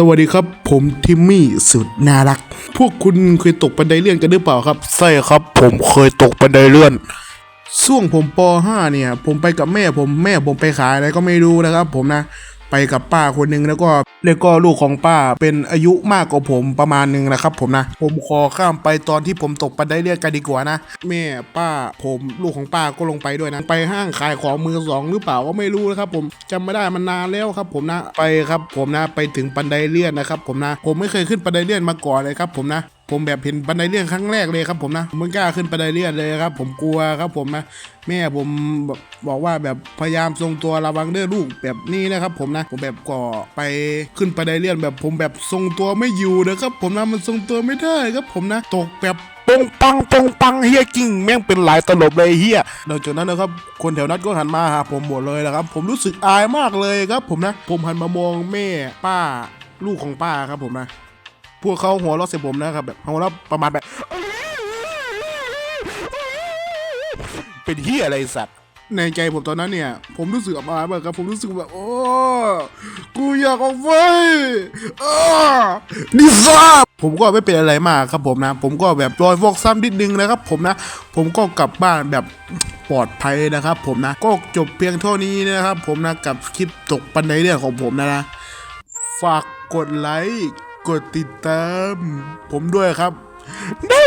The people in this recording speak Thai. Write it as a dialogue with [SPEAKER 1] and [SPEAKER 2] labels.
[SPEAKER 1] สวัสดีครับ ผมทิมมี่สุดน่ารัก พวกคุณเคยตกบันไดเลื่อนกันหรือเปล่าครับ ใช่ครับ ผมเคยตกบันไดเลื่อนช่วงผมป .5 เนี่ย ผมไปกับแม่ผมแม่ผมไปขายอะไรก็ไม่รู้นะครับ ผมนะ ไปกับป้าคนหนึ่งแล้วก็แล้วก็ลูกของป้าเป็นอายุมากกว่าผมประมาณหนึ่งนะครับ ผมนะ ผมขอข้ามไปตอนที่ผมตกบันไดเลื่อนกันดีกว่านะแม่ป้าผมลูกของป้าก็ลงไปด้วยนะไปห้างขายของมือสองหรือเปล่าก็ไม่รู้นะครับ ผมจำไม่ได้มันนานแล้วครับ ผมนะไปครับ ผมนะไปถึงบันไดเลื่อนนะครับ ผมนะ ผมไม่เคยขึ้นบันไดเลื่อนมาก่อนเลยครับ ผมนะ ผมแบบเห็นบันไดเลื่อนครั้งแรกเลยครับผมนะผมไม่กล้าขึ้นบันไดเลื่อนเลยครับ ผมกลัวครับผมนะแม่ผมบอกบอกว่าแบบพยายามทรงตัวระวังเด้อลูกแบบนี้นะครับ ผมนะผมแบบก่อไปขึ้นบันไดเลื่อนแบบผมแบบทรงตัวไม่อยู่นะครับ ผมนะมันทรงตัวไม่ได้ครับผมนะตกแบบปงปังปงปังเฮียจริงแม่งเป็นหลายตลบเลยเฮียหลังจากนั้นนะครับคนแถวนั้นก็หันมาหาผมหมดเลยนะครับ ผมรู้สึกอายมากเลยครับ ผมนะ ผมหันมามองแม่ป้าลูกของป้าครับผมนะ พวกเขาหัวเราะใส่ผมนะครับแบบหัวเราะประมาณแบบ เป็นเฮียอะไรสัตว์ ในใจผมตอนนั้นเนี่ย ผมรู้สึกอับอายมากครับ ผมรู้สึกแบบ โอ้ กูอยากออกไปอ้ดิซ่าผมก็ไม่เป็นอะไรมากครับผมนะ ผมก็แบบรอยฟกซ้ำนิดนึงนะครับ ผมนะ ผมก็กลับบ้านแบบปลอดภัยนะครับผมนะ ก็จบเพียงเท่านี้นะครับผมนะ กับคลิปตกปันไดเรื่องของผมนะนะ ฝากกดไลค์ กดติดตาม ผมด้วยครับ ได้